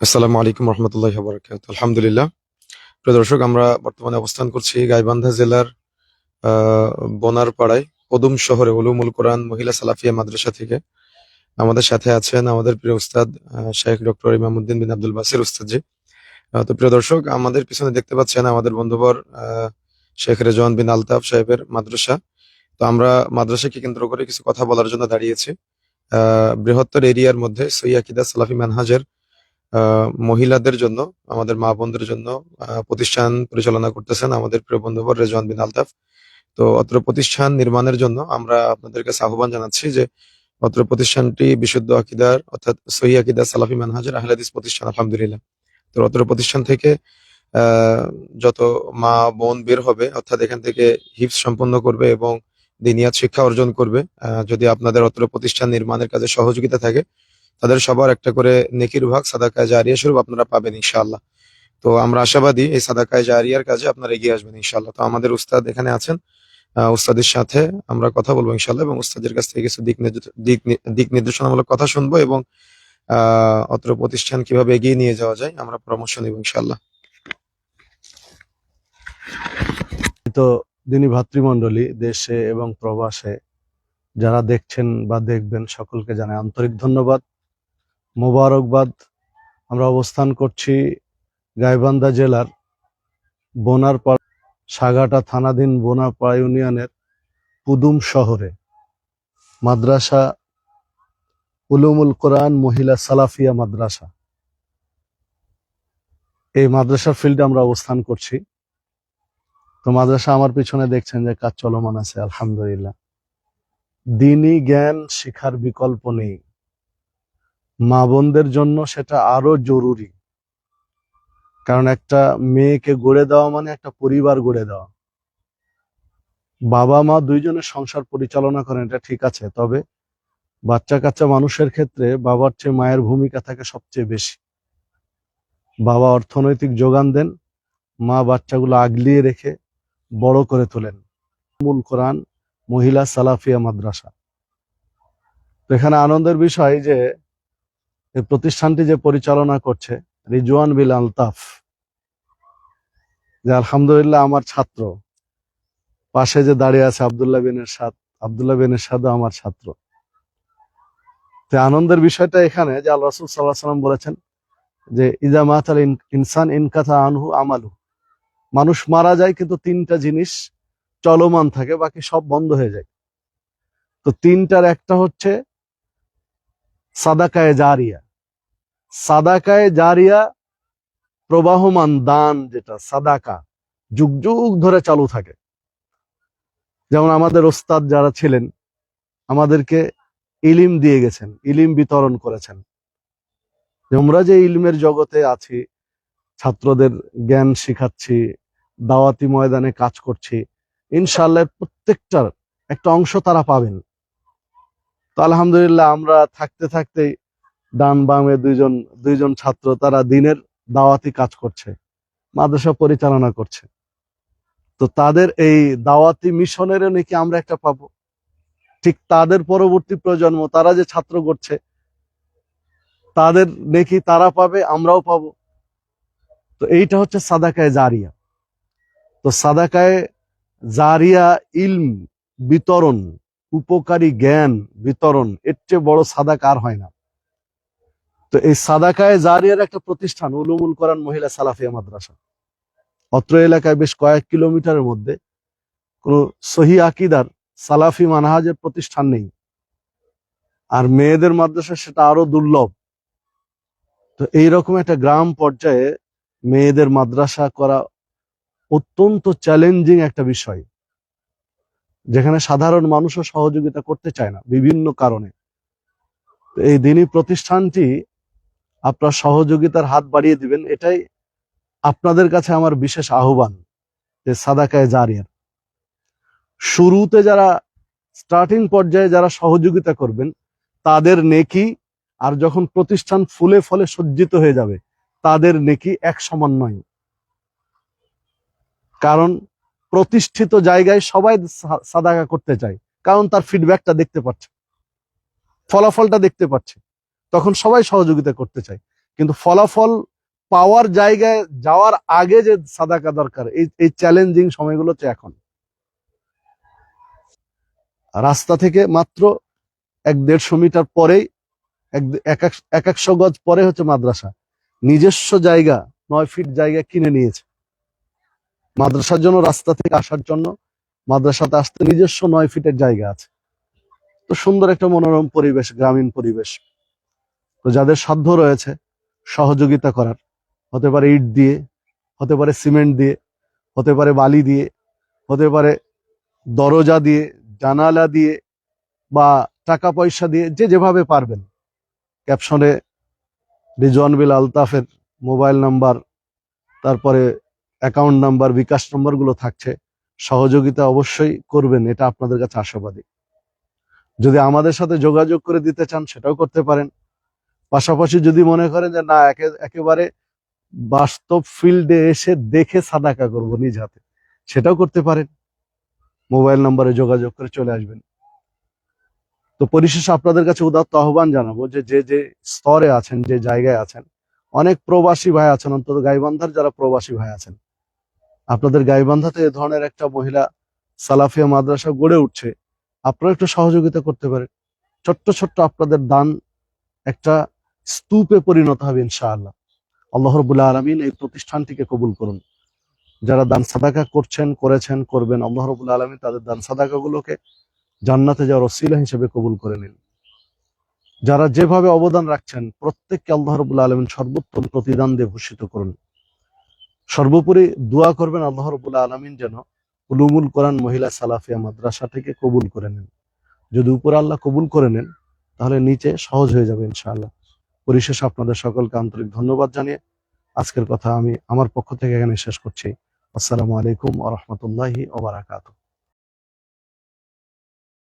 আসসালামু আলাইকুম রহমতুল্লাহ বরকাত আলহামদুলিল্লাহ। প্রিয় দর্শক আমরা বর্তমানে অবস্থান করছি গাইবান্ধা জেলার আহ, বনারপাড়ায় পদুম শহরে উলুমুল কোরআন মহিলা সালাফিয়া মাদ্রাসা থেকে। আমাদের সাথে আছেন আমাদের প্রিয় উস্তাদ শেখ ডক্টর ইমামুদ্দিন বিন আব্দুল বাসির উস্তাদজি। তো প্রিয় দর্শক আমাদের পিছনে দেখতে পাচ্ছেন আমাদের বন্ধুবর শেখ রেজওয়ান বিন আলতাফ সাহেবের মাদ্রাসা। তো আমরা মাদ্রাসাকে কেন্দ্র করে কিছু কথা বলার জন্য দাঁড়িয়েছি। বৃহত্তর এরিয়ার মধ্যে সৈয়াকিদা সালাফি মানহাজের মহিলাদের জন্য, আমাদের মা বোনদের জন্য প্রতিষ্ঠান পরিচালনা করতেছেন আমাদের প্রিয় বন্ধুবর রেজওয়ান বিন আলতাফ। তো অত্র প্রতিষ্ঠান নির্মাণের জন্য আমরা আপনাদেরকে আহ্বান জানাচ্ছি যে অত্র প্রতিষ্ঠানটি বিশুদ্ধ আকিদার, অর্থাৎ সহি আকিদা সালাফি মানহাজের আহলাদিস প্রতিষ্ঠান, আলহামদুলিল্লাহ। তো অত্র প্রতিষ্ঠান থেকে যত মা বোন বের হবে, অর্থাৎ এখান থেকে হিপস সম্পন্ন করবে এবং দিনিয়াত শিক্ষা অর্জন করবে যদি আপনাদের অত্র প্রতিষ্ঠান নির্মাণের কাজে সহযোগিতা থাকে তাদের সবার একটা করে নেকির ভাগ সাদাকায় জারিয়া স্বরূপ আপনারা পাবেন ইনশাআল্লাহ। তো আমরা আশাবাদী এই সাদাকায় জারিয়ার কাজে আপনারা এগিয়ে আসবেন ইনশাআল্লাহ। তো আমাদের উস্তাদ এখানে আছেন উস্তাদের সাথে আমরা কথা বলব ইনশাআল্লাহ এবং উস্তাদের কাছ থেকে কিছু দিক দিক দিক নির্দেশনামূলক কথা শুনব এবং অত্র প্রতিষ্ঠান কীভাবে এগিয়ে নিয়ে যাওয়া যায় আমরা পরামর্শ নেব ইনশাআল্লাহ। তো দিনী ভাতৃমণ্ডলী, দেশে এবং প্রবাসে যারা দেখছেন বা দেখবেন সকলকে জানাই আন্তরিক ধন্যবাদ। মোবারকবাদ আমরা অবস্থান করছি গাইবান্ধা জেলার বোনারপাড়া, সাগাটা থানাধীন বোনারপাড়া ইউনিয়নের পুদুম শহরে। মাদ্রাসা উলুমুল কোরআন মহিলা সালাফিয়া মাদ্রাসা। এই মাদ্রাসার ফিল্ডে আমরা অবস্থান করছি। তো মাদ্রাসা আমার পিছনে দেখছেন যে কাজ চলমান আছে, আলহামদুলিল্লাহ। দিনই জ্ঞান শিখার বিকল্প নেই। মা বোনদের জন্য সেটা আরও জরুরি। কারণ একটা মেয়েকে গড়ে দেওয়া মানে একটা পরিবার গড়ে দেওয়া। বাবা মা দুইজনের সংসার পরিচালনা করেন, এটা ঠিক আছে। তবে বাচ্চা কাচ্চা মানুষের ক্ষেত্রে বাবার চেয়ে মায়ের ভূমিকা থাকে সবচেয়ে বেশি। বাবা অর্থনৈতিক যোগান দেন, মা বাচ্চাগুলো আগলিয়ে রেখে বড় করে তোলেন। মূল কোরআন, মহিলা সালাফিয়া মাদ্রাসা। এখানে আনন্দের বিষয় যে প্রতিষ্ঠানটি যে পরিচালনা করছে রিজওয়ান বিল আলতাফ যে আলহামদুলিল্লাহ আমার ছাত্র। পাশে যে দাঁড়িয়ে আছে আবদুল্লাহ বিনের সাদ আবদুল্লাহ বিনের সাদও আমার ছাত্র। তো আনন্দের বিষয়টা এখানে যে আল্লাহ রসুল সাল্লাহ সাল্লাম বলেছেন যে ইজা মাতাল ইনসান ইনকাথা আনহু আমালু। মানুষ মারা যায় কিন্তু তিনটা জিনিস চলমান থাকে, বাকি সব বন্ধ হয়ে যায়। তো তিনটার একটা হচ্ছে সাদাকায়ে জারিয়া। সাদাকায়ে জারিয়া প্রবাহমান দান যেটা সাদাকা, যুগ যুগ ধরে চালু থাকে। যেমন আমাদের ওস্তাদ যারা ছিলেন, আমাদেরকে ইলিম দিয়ে গেছেন, ইলিম বিতরণ করেছেন। আমরা যে ইলমের জগতে আছি, ছাত্রদের জ্ঞান শিখাচ্ছি, দাওয়াতি ময়দানে কাজ করছি ইনশাল্লাহ প্রত্যেকটার একটা অংশ তারা পাবেন। তো আলহামদুলিল্লাহ আমরা থাকতে থাকতেই ডান বামে দুইজন দুইজন ছাত্র তারা দিনের দাওয়াতি কাজ করছে, মাদ্রাসা পরিচালনা করছে। তো তাদের এই দাওয়াতি মিশনেরও নাকি আমরা একটা পাবো। ঠিক তাদের পরবর্তী প্রজন্ম, তারা যে ছাত্র করছে, তাদের নেকি তারা পাবে, আমরাও পাবো। তো এইটা হচ্ছে সাদাকায় জারিয়া। তো সাদাকায় জারিয়া ইলম বিতরণ, উপকারী জ্ঞান বিতরণ, এর চেয়ে বড় সাদাকা আর হয় না। তো এই সাদাকায় জারিয়ার একটা প্রতিষ্ঠান উলুমুল কোরআন মহিলা সালাফিয়া মাদ্রাসা। অত্র এলাকায় বেশ কয়েক কিলোমিটারের মধ্যে কোন সহি আকিদার সালাফি মানহাজের প্রতিষ্ঠান নেই। আর মেয়েদের মাদ্রাসা সেটা আরও দুর্লভ। তো এইরকম একটা গ্রাম পর্যায়ে মেয়েদের মাদ্রাসা করা অত্যন্ত চ্যালেঞ্জিং একটা বিষয়। যেখানে সাধারণ মানুষও সহযোগিতা করতে চায় না বিভিন্ন কারণে। এই দিনই প্রতিষ্ঠানটি আপনার সহযোগিতার হাত বাড়িয়ে দিবেন, এটাই আপনাদের কাছে আমার বিশেষ আহ্বান যে সাদাকায় জারিয়ার শুরুতে যারা স্টার্টিং পর্যায়ে যারা সহযোগিতা করবেন, তাদের নেকি আর যখন প্রতিষ্ঠান ফুলে ফলে সজ্জিত হয়ে যাবে, তাদের নেকি এক সমান নয়। কারণ প্রতিষ্ঠিত জায়গায় সবাই সাদাকা করতে চায়, কারণ তার ফিডব্যাকটা দেখতে পাচ্ছে, ফলাফলটা দেখতে পাচ্ছে। তখন সবাই সহযোগিতা করতে চায়। কিন্তু ফলাফল পাওয়ার জায়গায় যাওয়ার আগে যে সাদাকা দরকার, এই এই চ্যালেঞ্জিং সময়গুলো হচ্ছে এখন। রাস্তা থেকে মাত্র এক দেড়শো মিটার পরেই এক একশো গজ পরে হচ্ছে মাদ্রাসা। নিজস্ব জায়গা, নয় ফিট জায়গা কিনে নিয়েছে। মাদ্রাসার জন্য রাস্তা থেকে আসার জন্য মাদ্রাসাতে আসতে নিজস্ব নয় ফিটের জায়গা আছে। তো সুন্দর একটা মনোরম পরিবেশ, গ্রামীণ পরিবেশ। তো যাদের সাধ্য রয়েছে সহযোগিতা করার, হতে পারে ইট দিয়ে, হতে পারে সিমেন্ট দিয়ে, হতে পারে বালি দিয়ে, হতে পারে দরজা দিয়ে, জানালা দিয়ে বা টাকা পয়সা দিয়ে যে যেভাবে পারবেন। ক্যাপশনে রিজওয়ান বিল আলতাফের মোবাইল নাম্বার, তারপরে অ্যাকাউন্ট নাম্বার, বিকাশ নম্বরগুলো থাকছে। সহযোগিতা অবশ্যই করবেন, এটা আপনাদের কাছে আশাবাদী। যদি আমাদের সাথে যোগাযোগ করে দিতে চান, সেটাও করতে পারেন। পাশাপাশি যদি মনে করেন যে না, একে- একেবারে বাস্তব ফিল্ডে এসে দেখে সাদাকা করব নিজ হাতে, সেটাও করতে পারেন। মোবাইল নম্বরে যোগাযোগ করে চলে আসবেন। তো পরিশেষে আপনাদের কাছে উদাত্ত আহ্বান জানাব যে যে যে স্তরে আছেন, যে জায়গায় আছেন, অনেক প্রবাসী ভাই আছেন, অন্তত গাইবান্ধার যারা প্রবাসী ভাই আছেন, আপনাদের গাইবান্ধাতে এ ধরনের একটা মহিলা সালাফিয়া মাদ্রাসা গড়ে উঠছে, আপনারা একটু সহযোগিতা করতে পারেন। ছোট্ট ছোট্ট আপনাদের দান একটা স্তূপে পরিণত হবে ইনশাআল্লাহ। আল্লাহ রবুল্লাহ আলমিন এই প্রতিষ্ঠানটিকে কবুল করুন। যারা দান সাদাকা করছেন, করেছেন, করবেন, আল্লাহ রবুল্লাহ আলমিন তাদের দান সাদাকাগুলোকে জান্নাতে যাওয়ার অসিলা হিসেবে কবুল করে নিন। যারা যেভাবে অবদান রাখছেন, প্রত্যেককে আল্লাহ রবুল্লাহ আলমিন সর্বোত্তম প্রতিদান দিয়ে ভূষিত করুন। সর্বোপরি দোয়া করবেন আল্লাহ রবুল্লাহ আলমিন যেন উলুমুল কোরআন মহিলা সালাফিয়া মাদ্রাসা থেকে কবুল করে নেন। যদি উপরে আল্লাহ কবুল করে নেন, তাহলে নিচে সহজ হয়ে যাবে ইনশাআল্লাহ। পরিশেষে আপনাদের সকলকে আন্তরিক ধন্যবাদ জানিয়ে আজকের কথা আমি আমার পক্ষ থেকে এখানে শেষ করছি। আসসালামু আলাইকুম আ রহমতুল্লাহি ওবারাকাতুহ